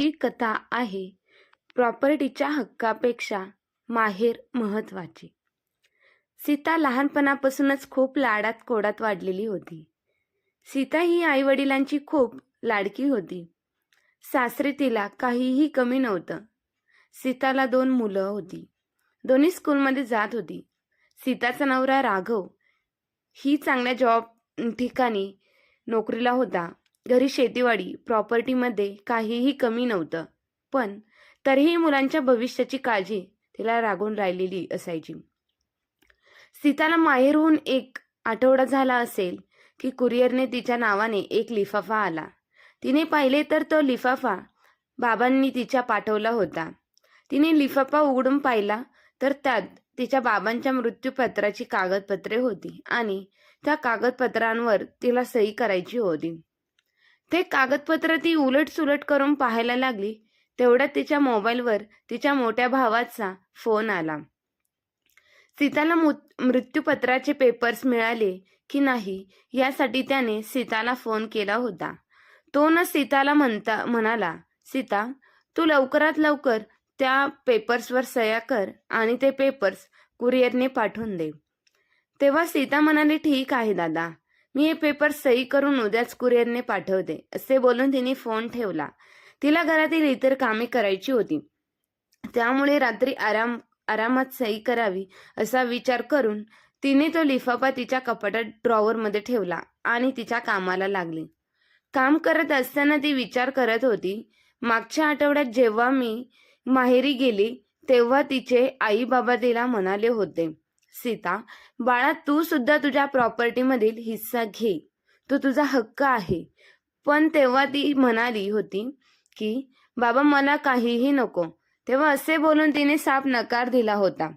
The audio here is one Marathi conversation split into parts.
ही कथा आहे प्रॉपर्टीच्या हक्कापेक्षा माहेर महत्वाची. सीता लहानपणापासूनच खूप लाडात कोडात वाढलेली होती. सीता ही आईवडिलांची खूप लाडकी होती. सासरे तिला काहीही कमी नव्हतं. सीताला दोन मुलं होती. दोन्ही स्कूलमध्ये जात होती. सीताचा नवरा राघव ही चांगल्या जॉब ठिकाणी नोकरीला होता. घरी शेतीवाडी प्रॉपर्टीमध्ये काहीही कमी नव्हतं. पण तरीही मुलांच्या भविष्याची काळजी तिला रागून राहिलेली असायची. सीताला माहेरहून एक आठवडा झाला असेल की कुरिअरने तिच्या नावाने एक लिफाफा आला. तिने पाहिले तर तो लिफाफा बाबांनी तिच्या पाठवला होता. तिने लिफाफा उघडून पाहिला तर त्यात तिच्या बाबांच्या मृत्यूपत्राची कागदपत्रे होती आणि त्या कागदपत्रांवर तिला सही करायची होती. ते कागदपत्र ती उलट सुलट करून पाहायला लागली. तेवढ्यात तिच्या मोबाईलवर तिच्या मोठ्या भावाचा फोन आला. सीताला मृत्यूपत्राचे पेपर्स मिळाले की नाही यासाठी त्याने सीताला फोन केला होता. तो न सीताला म्हणता म्हणाला सीता तू लवकरात लवकर त्या पेपर्सवर सह्या कर आणि ते पेपर्स कुरिअरने पाठवून दे. तेव्हा सीता म्हणाली ठीक आहे दादा. मी हे पेपर सही करून उद्याच कुरिअरने पाठवते असे बोलून तिने फोन ठेवला. तिला घरातील इतर कामे करायची होती. त्यामुळे रात्री आराम आरामात सही करावी असा विचार करून तिने तो लिफाफा तिच्या कपाटात ड्रॉवरमध्ये ठेवला आणि तिच्या कामाला लागली. काम करत असताना ती विचार करत होती मागच्या आठवड्यात जेव्हा मी माहेरी गेली तेव्हा तिचे आई बाबा तिला म्हणाले होते सीता बाळा तू सुद्धा तुझ्या प्रॉपर्टीमधील हिस्सा घे. तो तुझा हक्क आहे. पण तेव्हा ती म्हणाली होती की बाबा मला काहीही नको. तेव्हा असे बोलून तिने साफ नकार दिला होता.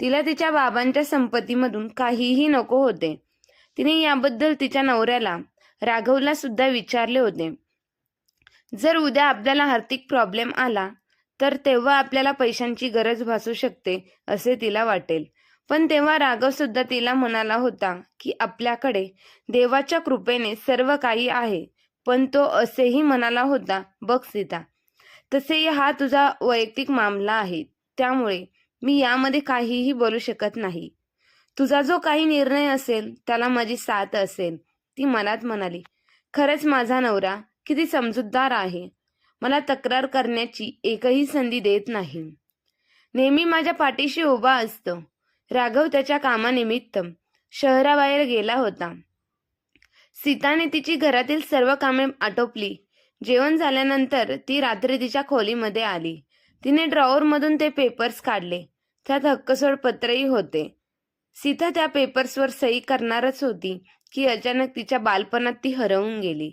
तिला तिच्या बाबांच्या संपत्तीमधून काहीही नको होते. तिने याबद्दल तिच्या नवऱ्याला राघवला सुद्धा विचारले होते. जर उद्या आपल्याला आर्थिक प्रॉब्लेम आला तर तेव्हा आपल्याला पैशांची गरज भासू शकते असे तिला वाटेल. पण तेव्हा राघव सुद्धा तिला म्हणाला होता की आपल्याकडे देवाच्या कृपेने सर्व काही आहे. पण तो असेही म्हणाला होता बघ सीता तसेही हा तुझा वैयक्तिक मामला आहे. त्यामुळे मी यामध्ये काहीही बोलू शकत नाही. तुझा जो काही निर्णय असेल त्याला माझी साथ असेल. ती मनात म्हणाली. खरंच माझा नवरा किती समजूतदार आहे. मला तक्रार करण्याची एकही संधी देत नाही. नेहमी माझ्या पाठीशी उभा असतो. राघव त्याच्या कामानिमित्त शहराबाहेर गेला होता. सीताने तिची घरातील सर्व कामे आटोपली. जेवण झाल्यानंतर ती रात्री तिच्या खोलीमध्ये आली. तिने ड्रॉवरमधून ते पेपर्स काढले. त्यात हक्कसोड पत्रही होते. सीता त्या पेपर्सवर सही करणारच होती की अचानक तिच्या बालपणात ती हरवून गेली.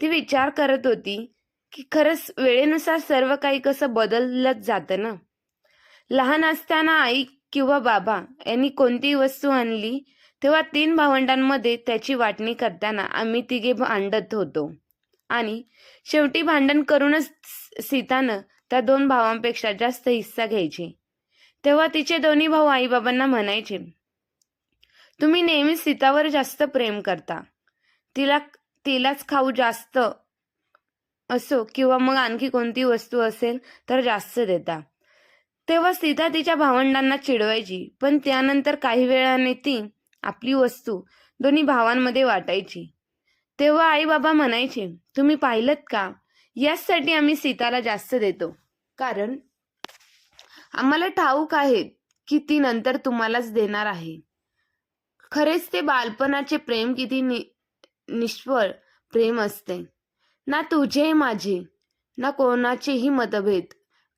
ती विचार करत होती की खरंच वेळेनुसार सर्व काही कसं बदलत जातं ना? लहान असताना आई किंवा बाबा यांनी कोणतीही वस्तू आणली तेव्हा तीन भावंडांमध्ये त्याची वाटणी करताना आम्ही तिघे भांडत होतो. आणि शेवटी भांडण करूनच सीतानं त्या दोन भावांपेक्षा जास्त हिस्सा घ्यायची. तेव्हा तिचे दोन्ही भाऊ आईबाबांना म्हणायचे तुम्ही नेहमी सीतावर जास्त प्रेम करता. तिला तिलाच खाऊ जास्त असो किंवा मग आणखी कोणती वस्तू असेल तर जास्त देता. तेव्हा सीता तिच्या भावंडांना चिडवायची पण त्यानंतर काही वेळाने ती आपली वस्तू दोन्ही भावांमध्ये वाटायची. तेव्हा आई बाबा म्हणायचे तुम्ही पाहिलं का? याचसाठी आम्ही सीताला जास्त देतो. कारण आम्हाला ठाऊक आहे की ती नंतर तुम्हालाच देणार आहे. खरेच ते बालपणाचे प्रेम किती नि निष्फळ प्रेम असते. ना तुझे माझे ना कोणाचेही मतभेद.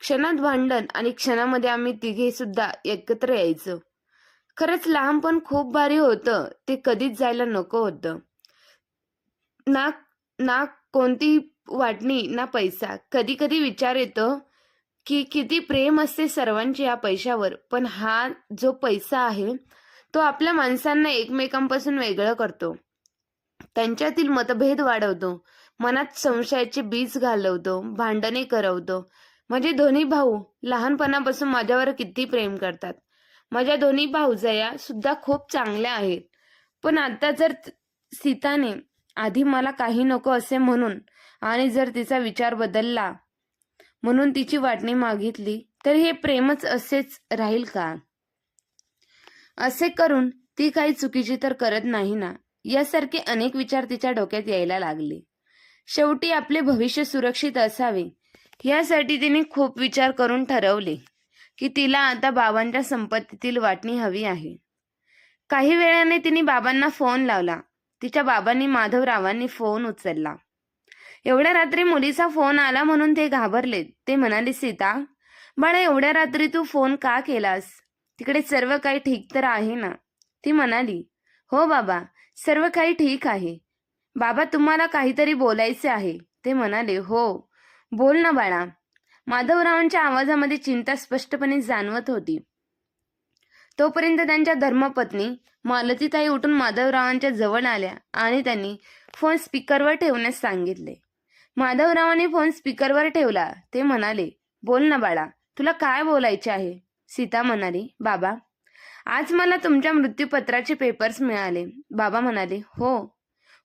क्षणात भांडण आणि क्षणामध्ये आम्ही तिघे सुद्धा एकत्र यायचो. खरंच लहानपण खूप भारी होतं. ते कधीच जायला नको होतं. ना ना कोणती वाटणी ना पैसा. कधी कधी विचार येतो की किती प्रेम असते सर्वांचे या पैशावर. पण हा जो पैसा आहे तो आपल्या माणसांना एकमेकांपासून वेगळं करतो. त्यांच्यातील मतभेद वाढवतो. मनात संशयाचे बीज घालवतो. भांडणे करवतो. माझे दोन्ही भाऊ लहानपणापासून माझ्यावर किती प्रेम करतात. माझ्या दोन्ही भाऊजया सुद्धा खूप चांगल्या आहेत. पण आता जर सीताने आधी मला काही नको असे म्हणून आणि जर तिचा विचार बदलला म्हणून तिची वाटणी मागितली तर हे प्रेमच असेच राहील का? असे करून ती काही चुकीची तर करत नाही ना? यासारखे अनेक विचार तिच्या डोक्यात यायला लागले. शेवटी आपले भविष्य सुरक्षित असावे यासाठी तिने खूप विचार करून ठरवले की तिला आता बाबांच्या संपत्तीतील वाटणी हवी आहे. काही वेळाने तिने बाबांना फोन लावला. तिच्या बाबांनी माधवरावांनी फोन उचलला. एवढ्या रात्री मुलीचा फोन आला म्हणून ते घाबरले. ते म्हणाले सीता बाळा एवढ्या रात्री तू फोन का केलास? तिकडे सर्व काही ठीक तर आहे ना? ती म्हणाली हो बाबा सर्व काही ठीक आहे. बाबा तुम्हाला काहीतरी बोलायचे आहे. ते म्हणाले हो बोल ना बाळा. माधवरावांच्या आवाजामध्ये चिंता स्पष्टपणे जाणवत होती. तोपर्यंत त्यांच्या धर्मपत्नी मालतीताई उठून माधवरावांच्या जवळ आल्या आणि त्यांनी फोन स्पीकरवर ठेवण्यास सांगितले. माधवरावांनी फोन स्पीकरवर ठेवला. ते म्हणाले बोल ना बाळा तुला काय बोलायचे आहे? सीता म्हणाली बाबा आज मला तुमच्या मृत्यूपत्राचे पेपर्स मिळाले. बाबा म्हणाले हो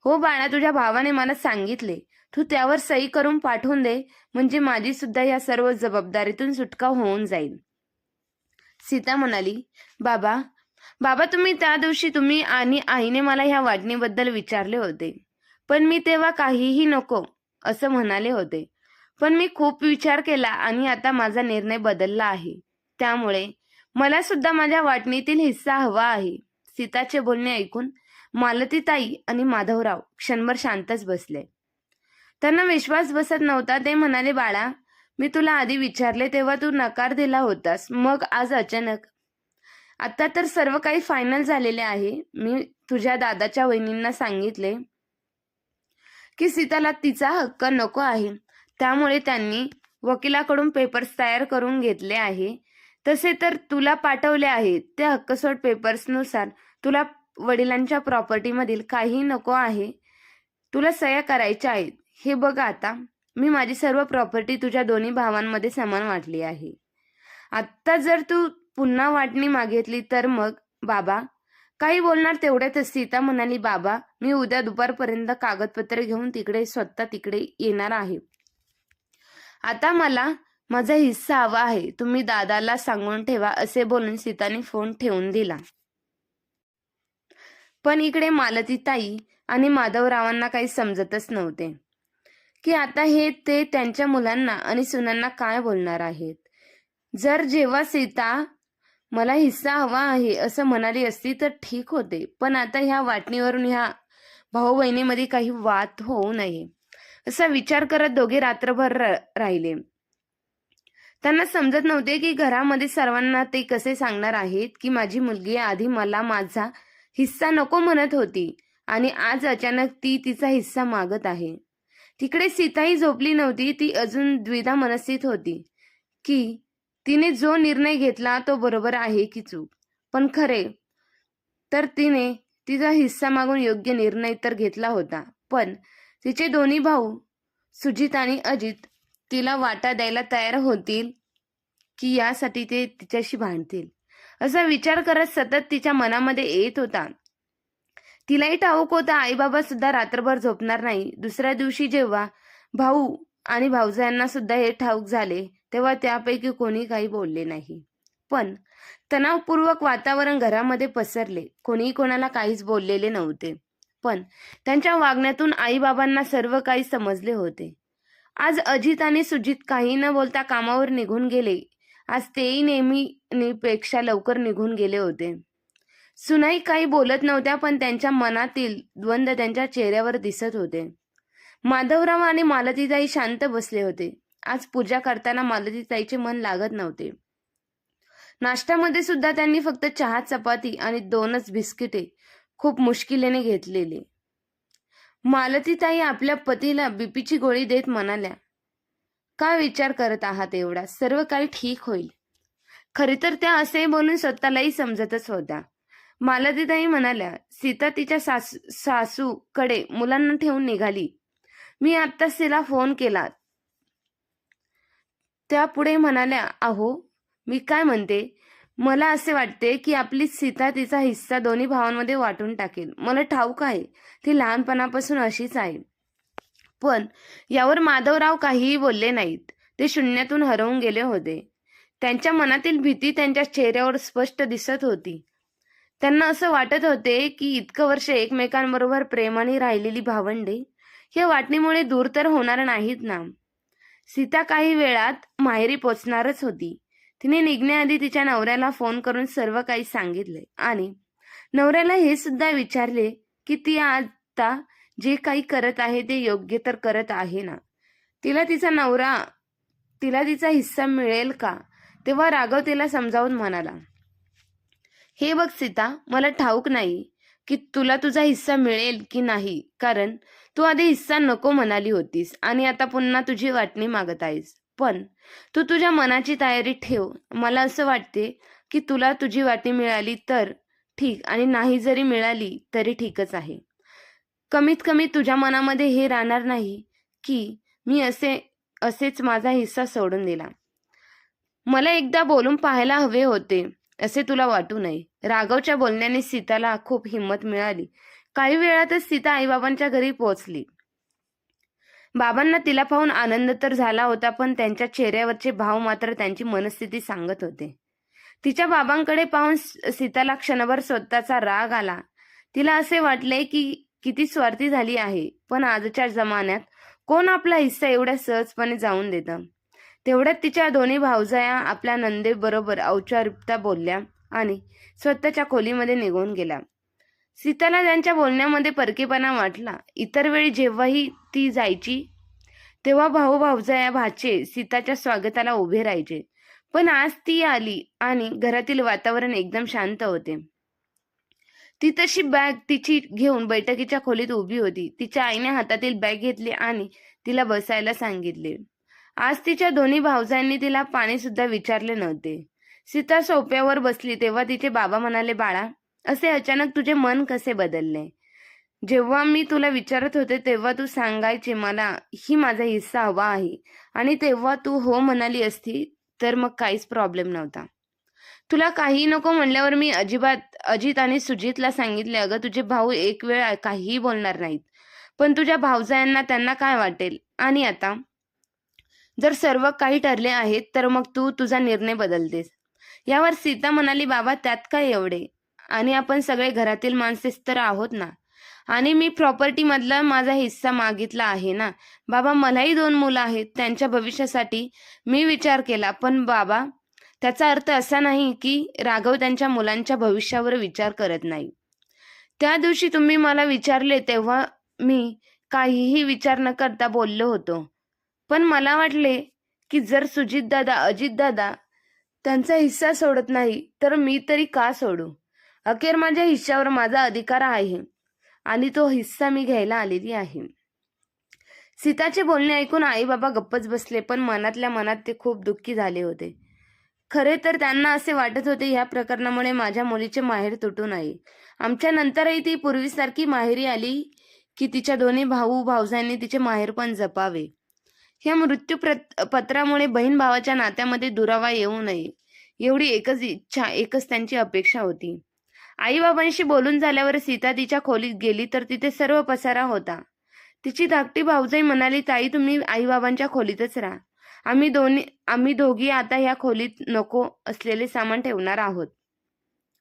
हो बाळा तुझ्या भावाने मला सांगितले. तू त्यावर सही करून पाठवून दे म्हणजे माझी सुद्धा या सर्व जबाबदारीतून सुटका होऊन जाईल. सीता म्हणाली बाबा बाबा तुम्ही त्या दिवशी तुम्ही आणि आईने मला ह्या वाटणीबद्दल विचारले होते. पण मी तेव्हा काहीही नको असं म्हणाले होते. पण मी खूप विचार केला आणि आता माझा निर्णय बदलला आहे. त्यामुळे मला सुद्धा माझ्या वाटणीतील हिस्सा हवा आहे. सीताचे बोलणे ऐकून मालतीताई आणि माधवराव क्षणभर शांतच बसले. त्यांना विश्वास बसत नव्हता. ते म्हणाले बाळा मी तुला आधी विचारले तेव्हा तू नकार दिला होतास. मग आज अचानक आता तर सर्व काही फायनल झालेले आहे. मी तुझ्या दादाच्या वहिनींना सांगितले की सीताला तिचा हक्क नको आहे. त्यामुळे त्यांनी वकिलाकडून पेपर्स तयार करून घेतले आहे. तसे तर तुला पाठवले आहे. त्या हक्कसोड पेपर्सनुसार तुला वडिलांच्या प्रॉपर्टीमधील काही नको आहे. तुला सह्या करायच्या आहेत. हे बघ आता. मी माझी सर्व प्रॉपर्टी तुझ्या दोन्ही भावांमध्ये समान वाटली आहे. आत्ता जर तू पुन्हा वाटणी मागितली तर मग बाबा काही बोलणार तेवढ्यातच सीता म्हणाली बाबा मी उद्या दुपारपर्यंत कागदपत्र घेऊन तिकडे स्वतः तिकडे येणार आहे. आता मला माझा हिस्सा हवा आहे. तुम्ही दादाला सांगून ठेवा असे बोलून सीताने फोन ठेवून दिला. पण इकडे मालती ताई आणि माधवरावांना काही समजतच नव्हते. की आता हे ते त्यांच्या मुलांना आणि सुनांना काय बोलणार आहेत? जर जेव्हा सीता मला हिस्सा हवा आहे असं म्हणाली असती तर ठीक होते. पण आता ह्या वाटणीवरून ह्या भाऊ बहिणीमध्ये काही वाद होऊ नये असा विचार करत दोघे रात्रभर र- राहिले. त्यांना समजत नव्हते की घरामध्ये सर्वांना ते कसे सांगणार आहेत की माझी मुलगी आधी मला माझा हिस्सा नको म्हणत होती आणि आज अचानक ती तिचा हिस्सा मागत आहे. तिकडे सीताही झोपली नव्हती ती अजून द्विधा मनस्थित होती की तिने जो निर्णय घेतला तो बरोबर आहे की चूक. पण खरे तर तिने तिचा हिस्सा मागून योग्य निर्णय तर घेतला होता पण तिचे दोन्ही भाऊ सुजित आणि अजित तिला वाटा द्यायला तयार होतील की यासाठी ते तिच्याशी भांडतील असा विचार करत सतत तिच्या मनामध्ये येत होता. तिलाही ठाऊक होता आईबाबा सुद्धा रात्रभर झोपणार नाही. दुसऱ्या दिवशी जेव्हा भाऊ आणि भाऊजांना सुद्धा हे ठाऊक झाले तेव्हा त्यापैकी कोणी काही बोलले नाही. पण तणावपूर्वक वातावरण घरामध्ये पसरले. कोणी कोणाला काहीच बोललेले नव्हते. पण त्यांच्या वागण्यातून आईबाबांना सर्व काही समजले होते. आज अजित आणि सुजित काही न बोलता कामावर निघून गेले. आज तेही नेहमीपेक्षा लवकर निघून गेले होते. सुनाई काही बोलत नव्हत्या पण त्यांच्या मनातील द्वंद्व त्यांच्या चेहऱ्यावर दिसत होते. माधवराव आणि मालतीताई शांत बसले होते. आज पूजा करताना मालतीताईचे मन लागत नव्हते. नाश्त्यामध्ये सुद्धा त्यांनी फक्त चहा चपाती आणि दोनच बिस्किटे खूप मुश्किलीने घेतलेले. मालतीताई आपल्या पतीला बीपीची गोळी देत म्हणाल्या का विचार करत आहात एवढा? सर्व काही ठीक होईल. खरे तर त्या असे बोलून स्वतःलाही समजतच होत्या. मालतीताई म्हणाल्या सीता तिच्या सासू सासूकडे मुलांना ठेवून निघाली. मी आत्ताच तिला फोन केला. त्या पुढे म्हणाल्या अहो मी काय म्हणते? मला असे वाटते की आपली सीता तिचा हिस्सा दोन्ही भावांमध्ये वाटून टाकेल. मला ठाऊक आहे ती लहानपणापासून अशीच आहे. पण यावर माधवराव काहीही बोलले नाहीत. ते शून्यातून हरवून गेले होते. त्यांच्या मनातील भीती त्यांच्या चेहऱ्यावर स्पष्ट दिसत होती. त्यांना असं वाटत होते की इतकं वर्ष एकमेकांबरोबर प्रेमाने राहिलेली भावंडे या वाटणीमुळे दूर तर होणार नाहीत ना. सीता काही वेळात माहेरी पोचणारच होती. तिने निघण्याआधी तिच्या नवऱ्याला फोन करून सर्व काही सांगितले आणि नवऱ्याला हे सुद्धा विचारले की ती आता जे काही करत आहे ते योग्य तर करत आहे ना. तिला तिचा नवरा तिला तिचा हिस्सा मिळेल का? तेव्हा राघव तिला समजावून म्हणाला. हे बघ सीता मला ठाऊक नाही की तुला तुझा हिस्सा मिळेल की नाही कारण तू आधी हिस्सा नको म्हणाली होतीस आणि आता पुन्हा तुझी वाटणी मागत आहेस. पण तू तुझ्या मनाची तयारी ठेव. मला असं वाटते की तुला तुझी वाटणी मिळाली तर ठीक आणि नाही जरी मिळाली तरी ठीकच आहे. कमीत कमी तुझ्या मनामध्ये हे राहणार नाही की मी असे असेच माझा हिस्सा सोडून दिला. मला एकदा बोलून पाहायला हवे होते. असे तुला वाटू नये. राघवच्या बोलण्याने सीताला खूप हिंमत मिळाली. काही वेळातच सीता आईबाबांच्या घरी पोहोचली. बाबांना तिला पाहून आनंद तर झाला होता पण त्यांच्या चेहऱ्यावरचे भाव मात्र त्यांची मनस्थिती सांगत होते. तिच्या बाबांकडे पाहून सीताला क्षणभर स्वतःचा राग आला. तिला असे वाटले की किती स्वार्थी झाली आहे पण आजच्या जमान्यात कोण आपला हिस्सा एवढ्या सहजपणे जाऊन देतं? तेवढ्यात तिच्या दोन्ही भाऊजाया आपल्या नंदेबरोबर औपचारिकता बोलल्या आणि स्वतःच्या खोलीमध्ये निघून गेल्या. सीताला त्यांच्या बोलण्यामध्ये परकेपणा वाटला. इतर वेळी जेव्हाही ती जायची तेव्हा भाऊ भाऊजाया भाचे सीताच्या स्वागताला उभे राहायचे. पण आज ती आली आणि घरातील वातावरण एकदम शांत होते. ती तशी बॅग तिची घेऊन बैठकीच्या खोलीत उभी होती. तिच्या आईने हातातील बॅग घेतली आणि तिला बसायला सांगितले. आज तिच्या दोन्ही भावजांनी तिला पाणी सुद्धा विचारले नव्हते. सीता सोप्यावर बसली तेव्हा तिचे बाबा म्हणाले बाळा असे अचानक तुझे मन कसे बदलले? जेव्हा मी तुला विचारत होते तेव्हा तू सांगायचे मला ही माझा हिस्सा हवा आहे. आणि तेव्हा तू हो म्हणाली असती तर मग काहीच प्रॉब्लेम नव्हता. तुला काही नको म्हणल्यावर मी अजिबात अजित आणि सुजितला सांगितले अगं तुझे भाऊ एक वेळ काहीही बोलणार नाहीत. पण तुझ्या भावजायांना त्यांना काय वाटेल? आणि आता? जर सर्व काही ठरले आहेत तर मग तू तुझा निर्णय बदलतेस. यावर सीता म्हणाली बाबा त्यात काय एवढे? आणि आपण सगळे घरातील माणसेच तर आहोत ना? आणि मी प्रॉपर्टीमधला माझा हिस्सा मागितला आहे ना? बाबा मलाही दोन मुलं आहेत त्यांच्या भविष्यासाठी मी विचार केला. पण बाबा त्याचा अर्थ असा नाही की राघव त्यांच्या मुलांच्या भविष्यावर विचार करत नाही. त्या दिवशी तुम्ही मला विचारले तेव्हा मी काहीही विचार न करता बोललो होतो. पण मला वाटले की जर सुजितदादा अजितदादा त्यांचा हिस्सा सोडत नाही तर मी तरी का सोडू? अखेर माझ्या हिश्श्यावर माझा अधिकार आहे आणि तो हिस्सा मी घ्यायला आलेली आहे. सीताचे बोलणे ऐकून आई बाबा गप्पच बसले पण मनातल्या मनात ते खूप दुःखी झाले होते. खरे तर त्यांना असे वाटत होते ह्या प्रकरणामुळे माझ्या मुलीचे माहेर तुटू नये आमच्या नंतरही ती पूर्वीसारखी माहेरी आली की तिच्या दोन्ही भाऊ भावजांनी तिचे माहेर पण जपावे. ह्या मृत्यू पत्रामुळे बहीण भावाच्या नात्यामध्ये दुरावा येऊ नये. एवढी एकच इच्छा एकच त्यांची अपेक्षा होती. आई बाबांशी बोलून झाल्यावर सीता तिच्या खोलीत गेली तर तिथे सर्व पसारा होता. तिची धाकटी भाऊजाई म्हणाली ताई तुम्ही आईबाबांच्या खोलीतच राहा. आम्ही दोन्ही आम्ही दोघी आता ह्या खोलीत नको असलेले सामान ठेवणार आहोत.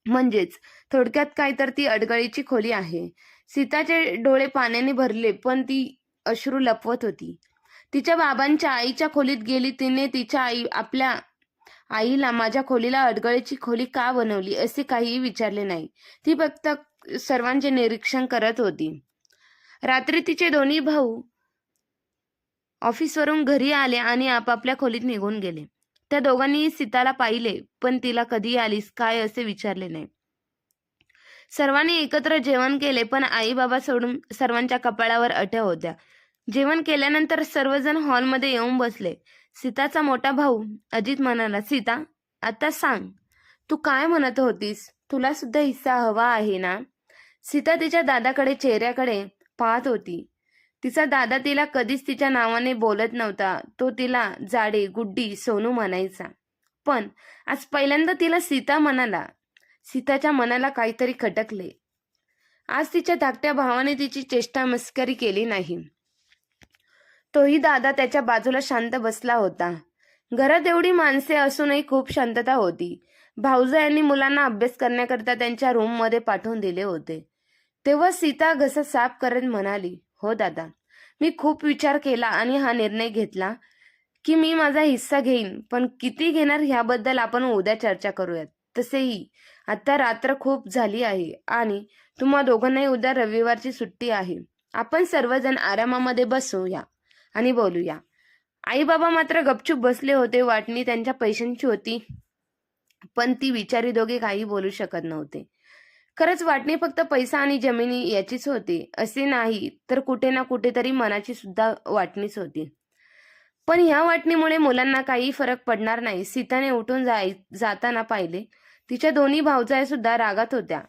म्हणजेच थोडक्यात काय तर ती अडगळीची खोली आहे. सीताचे डोळे पाण्याने भरले पण ती अश्रू लपवत होती. तिच्या बाबांच्या आईच्या खोलीत गेली. तिने तिच्या आई आपल्या आईला माझ्या खोलीला अडगळीची खोली का बनवली असे काहीही विचारले नाही. ती फक्त सर्वांचे निरीक्षण करत होती. रात्री तिचे दोन्ही भाऊ ऑफिसवरून घरी आले आणि आपापल्या खोलीत निघून गेले. त्या दोघांनीही सीताला पाहिले पण तिला कधी आलीस काय असे विचारले नाही. सर्वांनी एकत्र जेवण केले पण आई बाबा सोडून सर्वांच्या कपाळावर अट्या होत्या. जेवण केल्यानंतर सर्वजण हॉलमध्ये येऊन बसले. सीताचा मोठा भाऊ अजित म्हणाला सीता आता सांग तू काय म्हणत होतीस? तुला सुद्धा हिस्सा हवा आहे ना? सीता तिच्या दादाकडे चेहऱ्याकडे पाहत होती. तिचा दादा तिला कधीच तिच्या नावाने बोलत नव्हता. तो तिला जाडे गुड्डी सोनू म्हणायचा. पण आज पहिल्यांदा तिला सीता म्हणाला. सीताच्या मनाला काहीतरी खटकले. आज तिच्या धाकट्या भावाने तिची चेष्टा मस्करी केली नाही. तोही दादा त्याच्या बाजूला शांत बसला होता. घरात एवढी माणसे असूनही खूप शांतता होती. भाऊजा यांनी मुलांना अभ्यास करण्याकरता त्यांच्या रूममध्ये पाठवून दिले होते. तेव्हा सीता घसा साफ करत म्हणाली हो दादा मी खूप विचार केला आणि हा निर्णय घेतला की मी माझा हिस्सा घेईन पण किती घेणार ह्याबद्दल आपण उद्या चर्चा करूयात. तसेही आता रात्र खूप झाली आहे आणि तुम्हा दोघांनाही उद्या रविवारची सुट्टी आहे. आपण सर्वजण आरामामध्ये बसूया. आणि बोलूया. आई बाबा मात्र गपचूप बसले होते वाटणी त्यांच्या पैशांची होती. पण ती विचारी दोघे काही बोलू शकत नव्हते. खरंच वाटणी फक्त पैसा आणि जमिनी याचीच होती. असे नाही तर कुठे ना कुठेतरी मनाची सुद्धा वाटणीच होती. पण ह्या वाटणीमुळे मुलांना काही फरक पडणार नाही. सीताने उठून जाय जाताना पाहिले. तिच्या दोन्ही भाऊजाय सुद्धा रागात होत्या.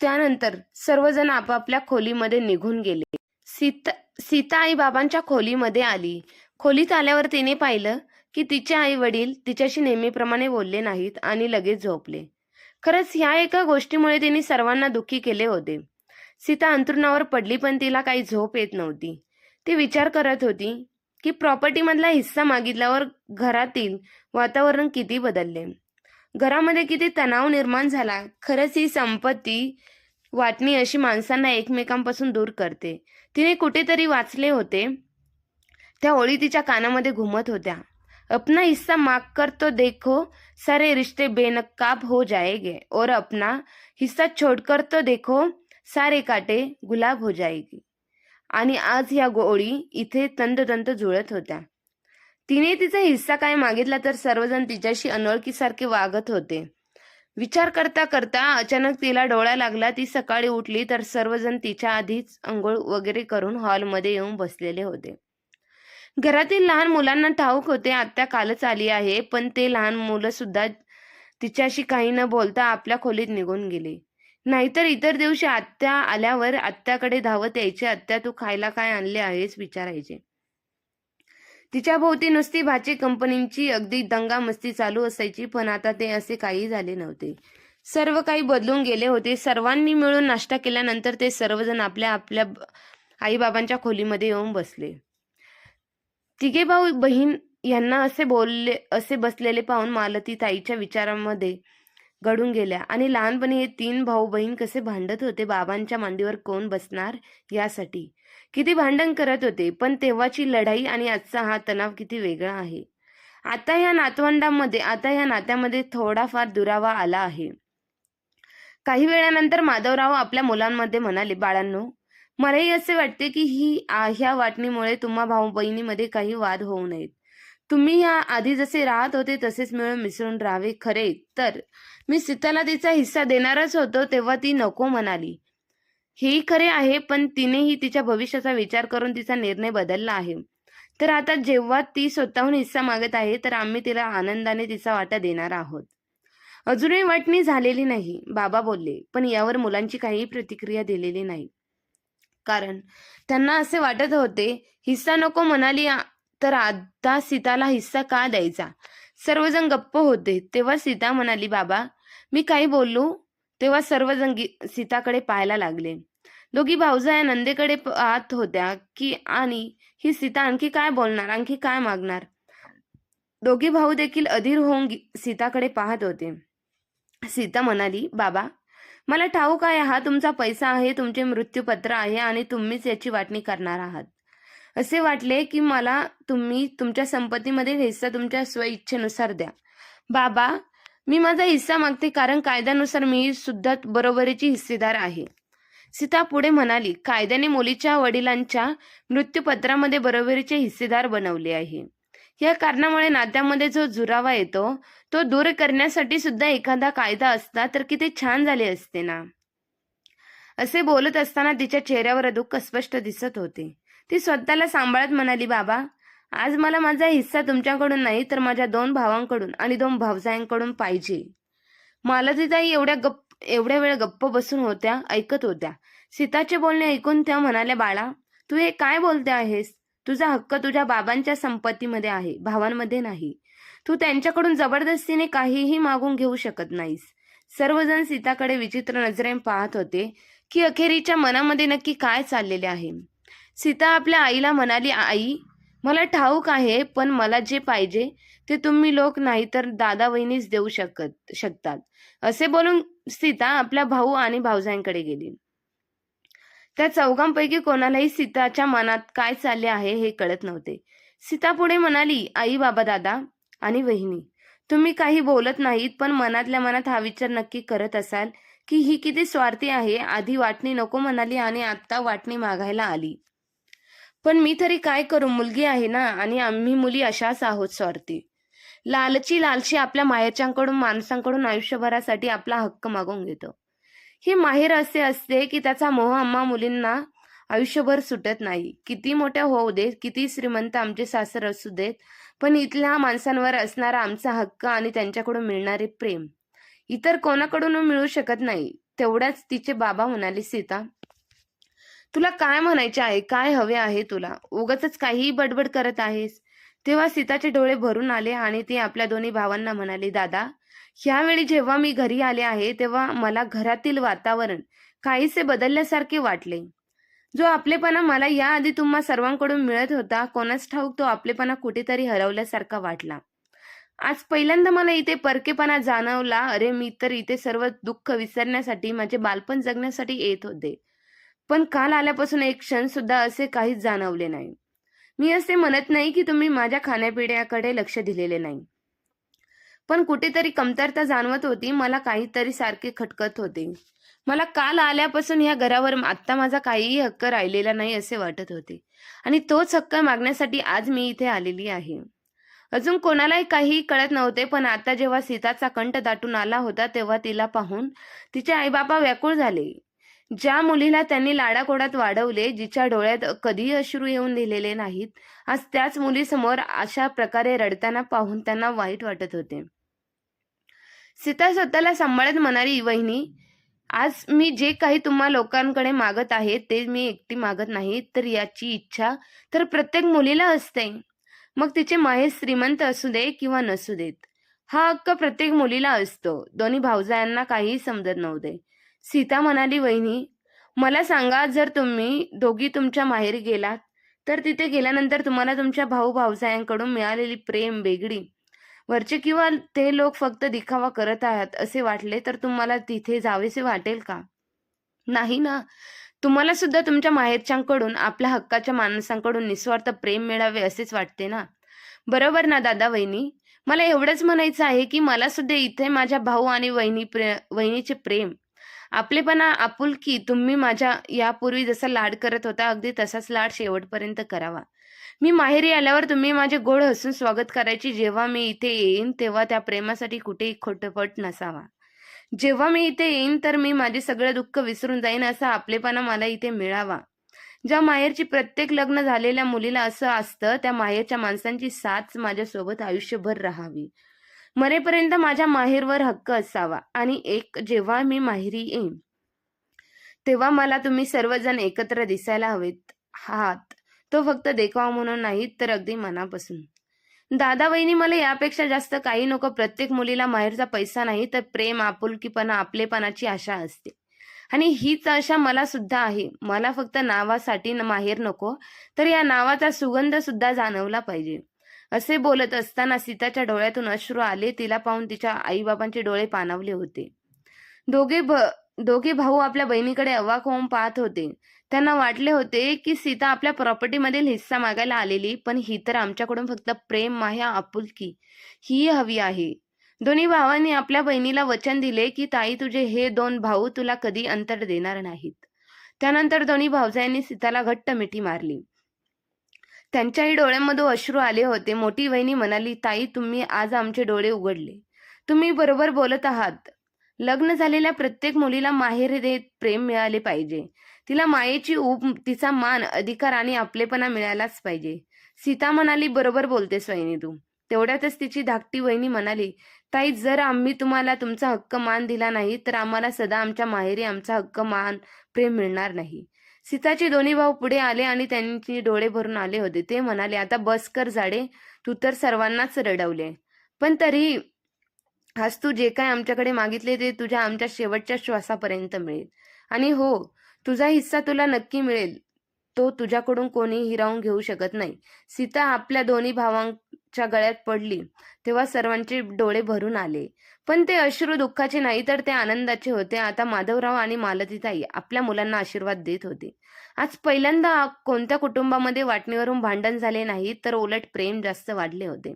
त्यानंतर सर्वजण आपापल्या खोलीमध्ये निघून गेले. सीता सीता आई बाबांच्या खोलीमध्ये आली. खोलीत आल्यावर तिने पाहिलं की तिचे आई वडील तिच्याशी नेहमीप्रमाणे बोलले नाहीत आणि लगेच झोपले. खरंच ह्या एका गोष्टीमुळे तिने सर्वांना दुःखी केले होते. सीता अंथरुणावर पडली पण तिला काही झोप येत नव्हती. ती विचार करत होती की प्रॉपर्टीमधला हिस्सा मागितल्यावर घरातील वातावरण किती बदलले? घरामध्ये किती तणाव निर्माण झाला? खरंच ही संपत्ती वाटणी अशी माणसांना एकमेकांपासून दूर करते. तिने कुठेतरी वाचले होते. त्या ओळी तिच्या कानामध्ये घुमत होत्या. अपना हिस्सा माग कर तो देखो सारे रिश्ते बेनकाब हो जाएंगे. और अपना हिस्सा छोड़कर तो देखो सारे काटे गुलाब हो जाएगी. आणि आज ह्या गोळी इथे तंततंत जुळत होत्या. तिने तिचा हिस्सा काय मागितला तर सर्वजण तिच्याशी अनोळखीसारखे वागत होते. विचार करता करता अचानक तिला डोळा लागला. ती सकाळी उठली तर सर्वजण तिच्या आधीच अंघोळ वगैरे करून हॉलमध्ये येऊन बसलेले होते. घरातील लहान मुलांना ठाऊक होते आत्या कालच आली आहे पण ते लहान मुलं सुद्धा तिच्याशी काही न बोलता आपल्या खोलीत निघून गेले. नाहीतर इतर दिवशी आत्या आल्यावर आत्याकडे धावत यायचे. आत्या तू खायला काय आणले आहेस? विचारायचे. तिच्या भोवती नुसती भाची कंपनीची अगदी दंगा मस्ती चालू असायची पण आता ते असे काही झाले नव्हते. सर्व काही बदलून गेले होते. सर्वांनी मिळून नाश्ता केल्यानंतर ते सर्वजण आपल्या आपल्या आईबाबांच्या खोलीमध्ये येऊन बसले. तिघे भाऊ बहीण यांना असे बोलले असे बसलेले पाहून मालती ताईच्या विचारांमध्ये घडून गेल्या. आणि लहानपणी हे तीन भाऊ बहीण कसे भांडत होते? बाबांच्या मांडीवर कोण बसणार यासाठी? किती भांडण करत होते पण तेव्हाची लढाई आणि आजचा हा तणाव किती वेगळा आहे. आता या नातवंडांमध्ये आता या नात्यामध्ये थोडाफार दुरावा आला आहे. काही वेळानंतर माधवराव आपल्या मुलांमध्ये म्हणाले बाळांनो मलाही असे वाटते की ही ह्या वाटणीमुळे तुम्हा भाऊ बहिणीमध्ये काही वाद होऊ नयेत. तुम्ही या आधी जसे राहत होते तसेच मिळून मिसळून राहावे खरे. तर मी सीताला तिचा हिस्सा देणारच होतो तेव्हा ती नको म्हणाली. हेही खरे आहे पण तिनेही तिच्या भविष्याचा विचार करून तिचा निर्णय बदलला आहे. तर आता जेव्हा ती स्वतःहून हिस्सा मागत आहे तर आम्ही तिला आनंदाने तिचा वाटा देणार आहोत. अजूनही वाटणी झालेली नाही बाबा बोलले पण यावर मुलांची काहीही प्रतिक्रिया दिलेली नाही. कारण त्यांना असे वाटत होते हिस्सा नको म्हणाली तर आता सीताला हिस्सा का द्यायचा? सर्वजण गप्प होते तेव्हा सीता म्हणाली बाबा मी काही बोललो तेव्हा सर्वजण गी- सीताकडे पाहायला लागले. दोघी भाऊजा या नंदेकडे पाहत होत्या की आणि ही सीता आणखी काय बोलणार? आणखी काय मागणार? दोघी भाऊ देखील अधीर होऊन गी- सीताकडे पाहत होते. सीता म्हणाली बाबा मला ठाऊक आहे हा तुमचा पैसा आहे तुमचे मृत्यूपत्र आहे आणि तुम्हीच याची वाटणी करणार आहात. असे वाटले की मला तुम्ही तुमच्या संपत्तीमध्ये हिस्सा तुमच्या स्वइच्छेनुसार द्या. बाबा मी माझा हिस्सा मागते कारण कायद्यानुसार मी सुद्धा बरोबरीची हिस्सेदार आहे. सीता पुढे म्हणाली कायद्याने मुलीच्या वडिलांच्या मृत्यूपत्रामध्ये बरोबरीचे हिस्सेदार बनवले आहे. या कारणामुळे नात्यामध्ये जो जुरावा येतो तो दूर करण्यासाठी सुद्धा एखादा कायदा असता तर किती छान झाले असते ना असे बोलत असताना तिच्या चेहऱ्यावर दुःख स्पष्ट दिसत होते. ती स्वतःला सांभाळत म्हणाली बाबा आज मला माझा हिस्सा तुमच्याकडून नाही तर माझ्या दोन भावांकडून आणि दोन भावजायांकडून पाहिजे. मला तिथाही एवढ्या गप्प एवढ्या वेळ गप्प बसून होत्या ऐकत होत्या. सीताचे बोलणे ऐकून त्या म्हणाल्या बाळा तू हे काय बोलते आहेस? तुझा हक्क तुझ्या बाबांच्या संपत्तीमध्ये आहे भावांमध्ये नाही. तू त्यांच्याकडून जबरदस्तीने काहीही मागून घेऊ शकत नाहीस. सर्वजण सीताकडे विचित्र नजरेने पाहत होते की अखेरीच्या मनामध्ये नक्की काय चाललेले आहे? सीता आपल्या आईला म्हणाली आई मला ठाऊक आहे पण मला जे पाहिजे ते तुम्ही लोक नाही तर दादा वहिनीच देऊ शकत शकतात. असे बोलून सीता आपल्या भाऊ आणि भाऊजांकडे गेली. त्या चौघांपैकी कोणालाही सीताच्या मनात काय चालले आहे हे कळत नव्हते. सीता पुढे म्हणाली आई बाबा दादा आणि वहिनी तुम्ही काही बोलत नाहीत पण मनातल्या मनात हा विचार नक्की करत असाल की ही किती स्वार्थी आहे आधी वाटणी नको म्हणाली आणि आता वाटणी मागायला आली. पण मी तरी काय करू मुलगी आहे ना आणि आम्ही मुली अशाच आहोत स्वार्थी. लालची लालशी आपल्या माहेरच्यांकडून माणसांकडून आयुष्यभरासाठी आपला हक्क मागून घेतो. हे माहेर असे असते की त्याचा मोह आम्हा मुलींना आयुष्यभर सुटत नाही. किती मोठ्या होऊ देत किती श्रीमंत आमचे सासर असू देत पण इथल्या माणसांवर असणारा आमचा हक्क आणि त्यांच्याकडून मिळणारे प्रेम. इतर कोणाकडून मिळू शकत नाही. तेवढ्याच तिचे बाबा म्हणाले सीता तुला काय म्हणायचे आहे? काय हवे आहे तुला? उगाच काहीही बडबड करत आहेस. तेव्हा सीताचे डोळे भरून आले आणि ती आपल्या दोन्ही भावांना म्हणाली दादा ह्यावेळी जेव्हा मी घरी आले आहे तेव्हा मला घरातील वातावरण काहीसे बदलल्यासारखे वाटले. जो आपलेपणा मला याआधी तुम्हा सर्वांकडून मिळत होता कोणाच ठाऊक तो आपलेपणा कुठेतरी हरवल्यासारखा वाटला. आज पहिल्यांदा मला इथे परकेपणा जाणवला. अरे मी तर इथे सर्व दुःख विसरण्यासाठी माझे बालपण जगण्यासाठी येत होते. पण काल आल्यापासून एक क्षण सुद्धा असे काहीच जाणवले नाही. मी असे म्हणत नाही की तुम्ही माझ्या खाण्यापिण्याकडे लक्ष दिलेले नाही. पण कुठेतरी कमतरता जाणवत होती मला काहीतरी सारखे खटकत होते. मला काल आल्यापासून या घरावर आत्ता माझा काहीही हक्क राहिलेला नाही असे वाटत होते. आणि तोच हक्क मागण्यासाठी आज मी इथे आलेली आहे. अजून कोणालाही काहीही कळत नव्हते पण आता जेव्हा सीताचा कंठ दाटून आला होता तेव्हा तिला पाहून तिचे आईबापा व्याकुळ झाले. ज्या मुलीला त्यांनी लाडाकोडात वाढवले जिच्या डोळ्यात कधीही अश्रू येऊन दिलेले नाहीत आज त्याच मुलीसमोर अशा प्रकारे रडताना पाहून त्यांना वाईट वाटत होते. सीता स्वतःला सांभाळत म्हणाली वहिनी आज मी जे काही तुम्हा लोकांकडे मागत आहे ते मी एकटी मागत नाही तर याची इच्छा तर प्रत्येक मुलीला असते. मग तिचे माहेर श्रीमंत असू दे किंवा नसू देत. हा हक्क प्रत्येक मुलीला असतो. दोन्ही भाऊजायांना काहीही समजत नव्हते. सीता म्हणाली वहिनी मला सांगा जर तुम्ही दोघी तुमच्या माहेरी गेलात तर तिथे गेल्यानंतर तुम्हाला तुमच्या भाऊ भाऊसायांकडून मिळालेली प्रेम वेगळी. वरचे किंवा ते लोक फक्त दिखावा करत आहात असे वाटले तर तुम्हाला तिथे जावेसे वाटेल का? नाही ना. तुम्हाला सुद्धा तुमच्या माहेरच्यांकडून आपल्या हक्काच्या माणसांकडून निस्वार्थ प्रेम मिळावे असेच वाटते ना? बरोबर ना दादा वहिनी. मला एवढंच म्हणायचं आहे की मला सुद्धा इथे माझ्या भाऊ आणि वहिनी प्रे वहिनीचे प्रेम आपलेपणा आपुलकी तुम्ही माझ्या यापूर्वी जसा लाड करत होता अगदी तसाच लाड शेवटपर्यंत करावा. मी माहेरी आल्यावर तुम्ही माझे गोड हसून स्वागत करायची जेव्हा मी इथे येईन तेव्हा त्या प्रेमासाठी कुठेही खोटपट नसावा. जेव्हा मी इथे येईन तर मी माझे सगळं दुःख विसरून जाईन असा आपलेपणा मला इथे मिळावा. ज्या माहेरची प्रत्येक लग्न झालेल्या मुलीला असं असतं त्या माहेरच्या माणसांची साथ माझ्यासोबत आयुष्यभर राहावी. मरेपर्यंत माझ्या माहेरवर हक्क असावा आणि एक जेव्हा मी माहेरी येईन तेव्हा मला तुम्ही सर्वजण एकत्र दिसायला हवेत. हात तो फक्त देखावा म्हणून नाही तर अगदी मनापासून. दादा वहिनी मला यापेक्षा जास्त काही नको. प्रत्येक मुलीला माहेरचा पैसा नाही तर प्रेम आपुलकीपणा आपलेपणाची आशा असते. आणि हीच आशा मला सुद्धा आहे. मला फक्त नावासाठी माहेर नको तर या नावाचा सुगंध सुद्धा जाणवला पाहिजे. असे बोलत असताना सीताच्या डोळ्यातून अश्रू आले. तिला पाहून तिच्या आईबाबांचे डोळे पाणावले होते. दोघे भ दोघे भाऊ आपल्या बहिणीकडे अवाक होऊन पाहत होते. त्यांना वाटले होते की सीता आपल्या प्रॉपर्टीमधील हिस्सा मागायला आलेली पण ही तर आमच्याकडून फक्त प्रेम माया आपुलकी ही हवी आहे. दोन्ही भावांनी आपल्या बहिणीला वचन दिले की ताई तुझे हे दोन भाऊ तुला कधी अंतर देणार नाहीत. त्यानंतर दोन्ही भावजायांनी सीताला घट्ट मिठी मारली. त्यांच्याही डोळ्यांमध्ये अश्रू आले होते. मोठी वहिनी म्हणाली ताई तुम्ही आज आमचे डोळे उघडले. तुम्ही बरोबर बोलत आहात. लग्न झालेल्या प्रत्येक मुलीला माहेर देत प्रेम मिळाले पाहिजे. तिला मायेची ऊब तिचा मान अधिकार आणि आपलेपणा मिळालाच पाहिजे. सीता म्हणाली बरोबर बोलतेस वहिनी तू. तेवढ्यातच तिची धाकटी वहिनी म्हणाली ताई जर आम्ही तुम्हाला तुमचा हक्क मान दिला नाही तर आम्हाला सदा आमच्या माहेरी आमचा हक्क मान प्रेम मिळणार नाही. सीताचे दोन्ही भाऊ पुढे आले आणि त्यांची डोळे भरून आले होते. ते म्हणाले आता बस कर जाडे तू तर सर्वांनाच रडवले. पण तरी आज तू जे काय आमच्याकडे मागितले ते तुझ्या आमच्या शेवटच्या श्वासापर्यंत मिळेल. आणि हो तुझा हिस्सा तुला नक्की मिळेल. तो तुझ्याकडून कोणी हिरावून घेऊ शकत नाही. सीता आपल्या दोन्ही भावां च्या गळ्यात पडली तेव्हा सर्वांचे डोळे भरून आले. पण ते अश्रू दुःखाचे नाही तर ते आनंदाचे होते. आता माधवराव आणि मालतीताई आपल्या मुलांना आशीर्वाद देत होते. आज पहिल्यांदा कोणत्या कुटुंबामध्ये वाटणीवरून भांडण झाले नाही तर उलट प्रेम जास्त वाढले होते.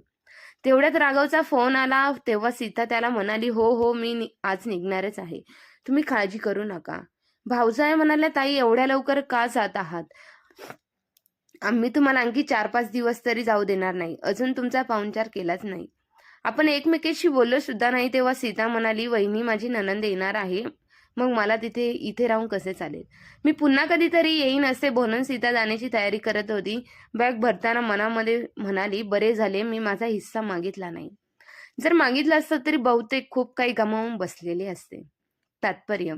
तेवढ्यात राघवचा फोन आला तेव्हा सीता त्याला म्हणाली हो हो मी नि- आज निघणारच आहे. तुम्ही काळजी करू नका. भाऊसाहेब म्हणाल्या ताई एवढ्या लवकर का जात आहात? आम्ही तुम्हाला आणखी चार पाच दिवस तरी जाऊ देणार नाही. अजून तुमचा पाहुणचार केलाच नाही. आपण एकमेकीशी बोललो सुद्धा नाही तेव्हा सीता म्हणाली वहिनी माझी ननंद येणार आहे. मग मला तिथे इथे राहून कसे चालेल? मी पुन्हा कधीतरी येईन असे बोलून सीता जाण्याची तयारी करत होती. बॅग भरताना मनामध्ये म्हणाली बरे झाले मी माझा हिस्सा मागितला नाही. जर मागितला असतं तरी बहुतेक खूप काही गमावून बसलेले असते. तात्पर्य.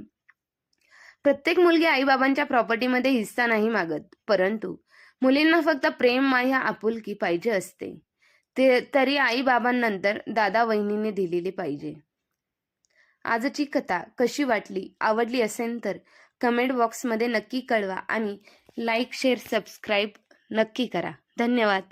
प्रत्येक मुलगी आईबाबांच्या प्रॉपर्टीमध्ये हिस्सा नाही मागत. परंतु मुलींना फक्त प्रेम माया आपुलकी पाहिजे असते. ते तरी आईबाबांनंतर दादा वहिनीने दिलेली पाहिजे. आजची कथा कशी वाटली आवडली असेल तर कमेंट बॉक्समध्ये नक्की कळवा आणि लाईक शेअर सबस्क्राईब नक्की करा. धन्यवाद.